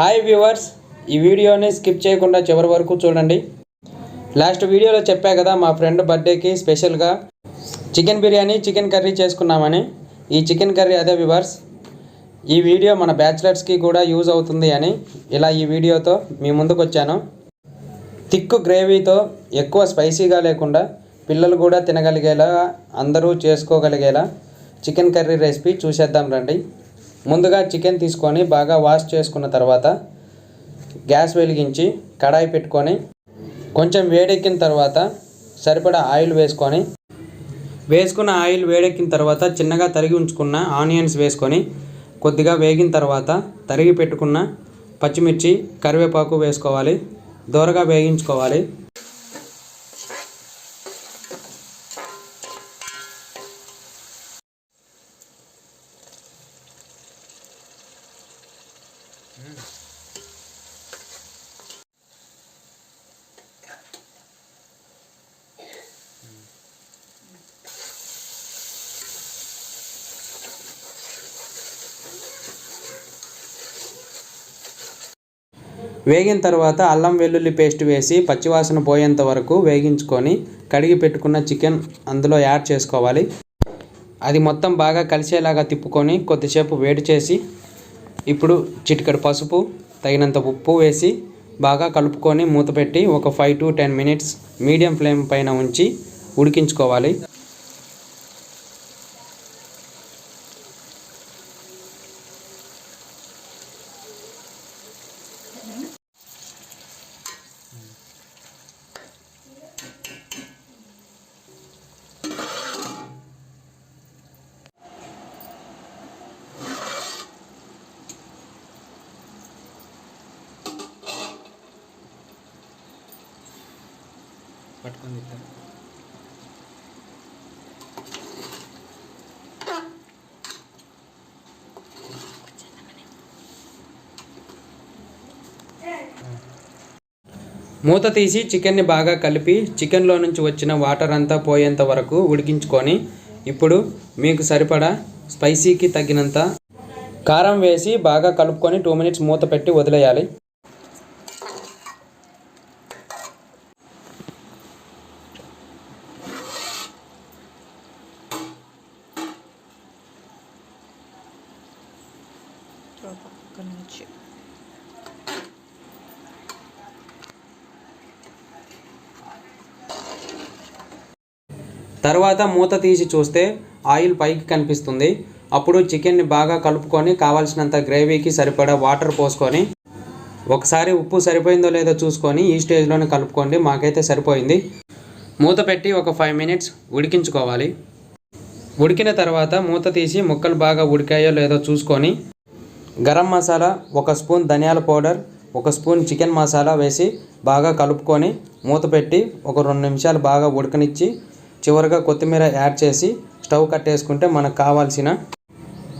Hi viewers ఈ వీడియోని skip చేయకుండా చివరి వరకు చూడండి. లాస్ట్ వీడియోలో చెప్పా కదా మా ఫ్రెండ్ బర్త్డేకి స్పెషల్గా చికెన్ బిర్యానీ చికెన్ కర్రీ చేసుకున్నామని. ఈ చికెన్ కర్రీ అదే వ్యూవర్స్ ఈ వీడియో మన బ్యాచిలర్స్కి కూడా యూజ్ అవుతుంది అని. ఇలా ఈ వీడియోతో మీ ముందుకు వచ్చాను. థిక్ గ్రేవీతో ఎక్కువ స్పైసీగా లేకుండా పిల్లలు కూడా తినగలిగేలా అందరూ చేసుకోగలిగేలా చికెన్ కర్రీ రెసిపీ చూసేద్దాం రండి. ముందుగా చికెన్ తీసుకొని బాగా వాష్ చేసుకున్న తర్వాత గ్యాస్ వెలిగించి కడాయి పెట్టుకొని కొంచెం వేడెక్కిన తర్వాత సరిపడా ఆయిల్ వేసుకొని వేసుకున్న ఆయిల్ వేడెక్కిన తర్వాత చిన్నగా తరిగి ఉంచుకున్న ఆనియన్స్ వేసుకొని కొద్దిగా వేగిన తర్వాత తరిగి పెట్టుకున్న పచ్చిమిర్చి కరివేపాకు వేసుకోవాలి దోరగా వేగించుకోవాలి. వేగిన తర్వాత అల్లం వెల్లుల్లి పేస్ట్ వేసి పచ్చివాసన పోయేంత వరకు వేగించుకొని కడిగి పెట్టుకున్న చికెన్ అందులో యాడ్ చేసుకోవాలి. అది మొత్తం బాగా కలిసేలాగా తిప్పుకొని కొద్దిసేపు వేడి చేసి ఇప్పుడు చిటికెడు పసుపు తగినంత ఉప్పు వేసి బాగా కలుపుకొని మూత పెట్టి ఒక five to ten minutes medium flame పైన ఉంచి ఉడికించుకోవాలి. పట్టుకొని మూత తీసి చికెన్ని బాగా కలిపి చికెన్లో నుంచి వచ్చిన వాటర్ అంతా పోయేంత వరకు ఉడికించుకొని ఇప్పుడు మీకు సరిపడా స్పైసీకి తగినంత కారం వేసి బాగా కలుపుకొని టూ మినిట్స్ మూత పెట్టి వదిలేయాలి. పక్క నుంచి తర్వాత మూత తీసి చూస్తే ఆయిల్ పైకి కనిపిస్తుంది. అప్పుడు చికెన్ని బాగా కలుపుకొని కావాల్సినంత గ్రేవీకి సరిపడా వాటర్ పోసుకొని ఒకసారి ఉప్పు సరిపోయిందో లేదో చూసుకొని ఈ స్టేజ్లోనే కలుపుకోండి మాకైతే సరిపోయింది. మూత పెట్టి ఒక ఫైవ్ మినిట్స్ ఉడికించుకోవాలి. ఉడికిన తర్వాత మూత తీసి ముక్కలు బాగా ఉడికాయో లేదో చూసుకొని గరం మసాలా ఒక స్పూన్ ధనియాల పౌడర్ ఒక స్పూన్ చికెన్ మసాలా వేసి బాగా కలుపుకొని మూత పెట్టి ఒక రెండు నిమిషాలు బాగా ఉడకనిచ్చి చివరిగా కొత్తిమీర యాడ్ చేసి స్టవ్ కట్టేసుకుంటే మనకు కావాల్సిన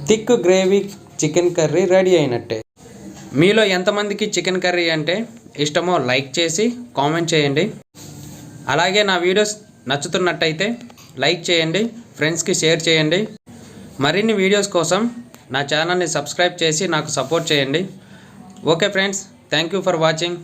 thick gravy chicken curry ready అయినట్టే. మీలో ఎంతమందికి చికెన్ కర్రీ అంటే ఇష్టమో లైక్ చేసి కామెంట్ చేయండి. అలాగే నా వీడియోస్ నచ్చుతున్నట్టయితే లైక్ చేయండి ఫ్రెండ్స్కి షేర్ చేయండి. మరిన్ని వీడియోస్ కోసం నా ఛానల్ని సబ్స్క్రైబ్ చేసి నాకు సపోర్ట్ చేయండి. Okay friends thank you for watching.